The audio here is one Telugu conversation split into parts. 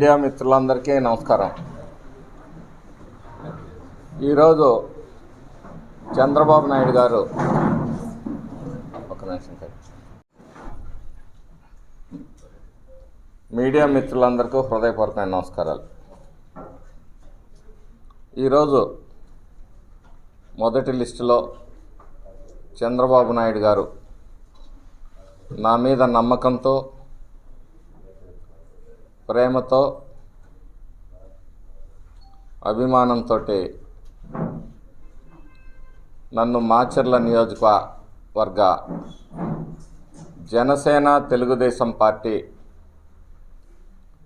మీడియా మిత్రులందరికీ నమస్కారం ఈరోజు చంద్రబాబు నాయుడు గారు ఒక నిమిషం సార్. మీడియా మిత్రులందరికీ హృదయపూర్వకమైన నమస్కారాలు ఈరోజు మొదటి లిస్టులో చంద్రబాబు నాయుడు గారు నా మీద నమ్మకంతో ప్రేమతో అభిమానంతో నన్ను మాచర్ల నియోజకవర్గ జనసేన తెలుగుదేశం పార్టీ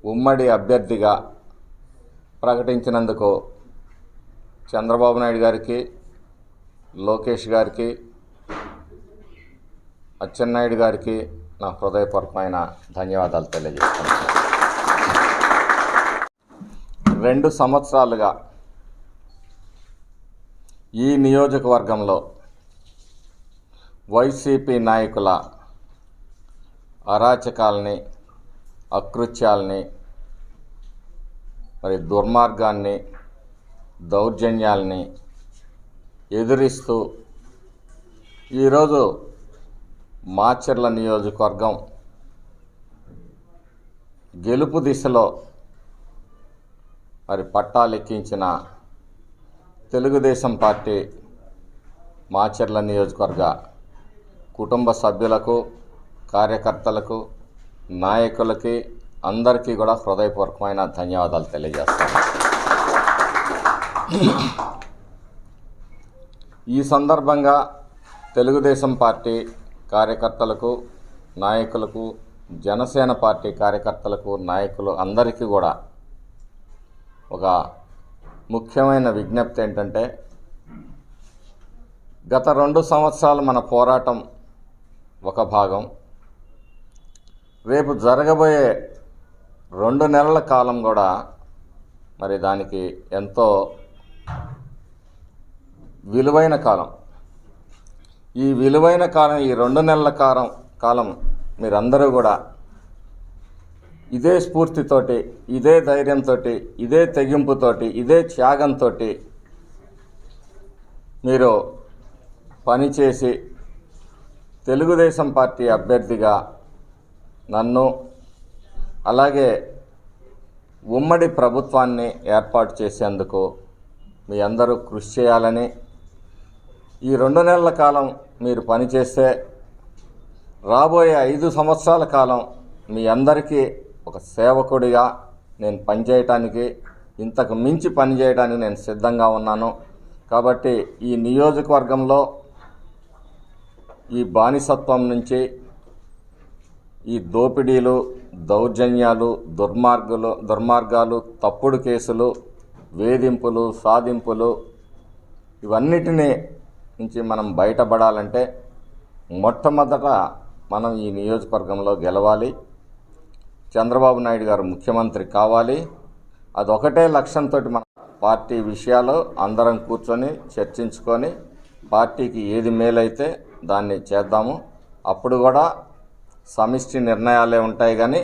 ఉమ్మడి అభ్యర్థిగా ప్రకటించినందుకు చంద్రబాబు నాయుడు గారికి లోకేష్ గారికి అచ్చెన్నాయుడు గారికి నా హృదయపూర్వకమైన ధన్యవాదాలు తెలియజేస్తున్నాను. రెండు సంవత్సరాలుగా ఈ నియోజకవర్గంలో వైసీపీ నాయకుల అరాచకాల్ని అకృత్యాల్ని మరి దుర్మార్గాన్ని దౌర్జన్యాల్ని ఎదిరిస్తూ ఈరోజు మాచర్ల నియోజకవర్గం గెలుపు దిశలో మరి పట్టా లెక్కించిన తెలుగుదేశం పార్టీ మాచర్ల నియోజకవర్గ కుటుంబ సభ్యులకు కార్యకర్తలకు నాయకులకి అందరికీ కూడా హృదయపూర్వకమైన ధన్యవాదాలు తెలియజేస్తాను ఈ సందర్భంగా తెలుగుదేశం పార్టీ కార్యకర్తలకు నాయకులకు జనసేన పార్టీ కార్యకర్తలకు నాయకులు అందరికీ కూడా ఒక ముఖ్యమైన విజ్ఞప్తి ఏంటంటే గత రెండు సంవత్సరాలు మన పోరాటం ఒక భాగం. రేపు జరగబోయే రెండు నెలల కాలం కూడా మరి దానికి ఎంతో విలువైన కాలం. ఈ విలువైన కాలం ఈ రెండు నెలల కాలం కాలం మీరందరూ కూడా ఇదే స్ఫూర్తితోటి ఇదే ధైర్యంతో ఇదే తెగింపుతోటి ఇదే త్యాగంతో మీరు పనిచేసి తెలుగుదేశం పార్టీ అభ్యర్థిగా నన్ను అలాగే ఉమ్మడి ప్రభుత్వాన్ని ఏర్పాటు చేసేందుకు మీ అందరూ కృషి చేయాలని ఈ రెండు నెలల కాలం మీరు పనిచేస్తే రాబోయే ఐదు సంవత్సరాల కాలం మీ అందరికీ ఒక సేవకుడిగా నేను పనిచేయటానికి ఇంతకు మించి పనిచేయడానికి నేను సిద్ధంగా ఉన్నాను. కాబట్టి ఈ నియోజకవర్గంలో ఈ బానిసత్వం నుంచి ఈ దోపిడీలు దౌర్జన్యాలు దుర్మార్గులు దుర్మార్గాలు తప్పుడు కేసులు వేధింపులు సాధింపులు ఇవన్నిటినీ నుంచి మనం బయటపడాలంటే మొట్టమొదట మనం ఈ నియోజకవర్గంలో గెలవాలి. చంద్రబాబు నాయుడు గారు ముఖ్యమంత్రి కావాలి. అదొకటే లక్ష్యంతో మన పార్టీ విషయాలు అందరం కూర్చొని చర్చించుకొని పార్టీకి ఏది మేలైతే దాన్ని చేద్దాము. అప్పుడు కూడా సమిష్టి నిర్ణయాలే ఉంటాయి కానీ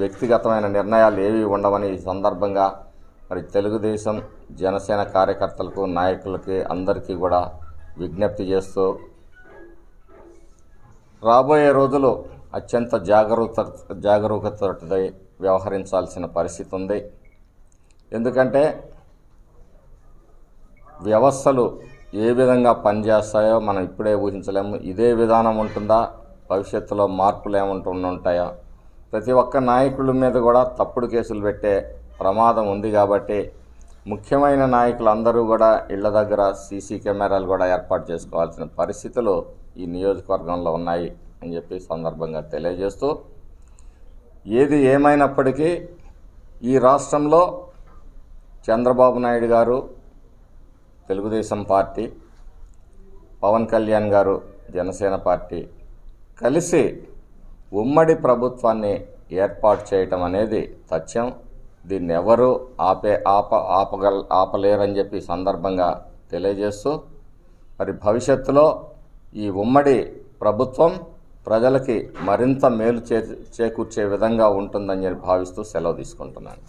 వ్యక్తిగతమైన నిర్ణయాలు ఏవి ఉండవని ఈ సందర్భంగా మరి తెలుగుదేశం జనసేన కార్యకర్తలకు నాయకులకి అందరికీ కూడా విజ్ఞప్తి చేస్తూ రాబోయే రోజులు అత్యంత జాగరూకత జాగరూకతతో వ్యవహరించాల్సిన పరిస్థితి ఉంది ఎందుకంటే వ్యవస్థలు ఏ విధంగా పనిచేస్తాయో మనం ఇప్పుడే ఊహించలేము. ఇదే విధానం ఉంటుందా? భవిష్యత్తులో మార్పులు ఏమంటున్న ఉంటాయా? ప్రతి ఒక్క నాయకుల మీద కూడా తప్పుడు కేసులు పెట్టే ప్రమాదం ఉంది కాబట్టి ముఖ్యమైన నాయకులు అందరూ కూడా ఇళ్ళ దగ్గర సీసీ కెమెరాలు కూడా ఏర్పాటు చేసుకోవాల్సిన పరిస్థితులు ఈ నియోజకవర్గంలో ఉన్నాయి అని చెప్పి సందర్భంగా తెలియజేస్తూ ఏది ఏమైనప్పటికీ ఈ రాష్ట్రంలో చంద్రబాబు నాయుడు గారు తెలుగుదేశం పార్టీ పవన్ కళ్యాణ్ గారు జనసేన పార్టీ కలిసి ఉమ్మడి ప్రభుత్వాన్ని ఏర్పాటు చేయటం అనేది తథ్యం. దీన్ని ఎవరు ఆపే ఆప ఆపగల ఆపలేరని చెప్పి సందర్భంగా తెలియజేస్తూ మరి భవిష్యత్తులో ఈ ఉమ్మడి ప్రభుత్వం ప్రజలకి మరింత మేలు చే చేకూర్చే విధంగా ఉంటుందని భావిస్తూ సెలవు తీసుకుంటున్నాను.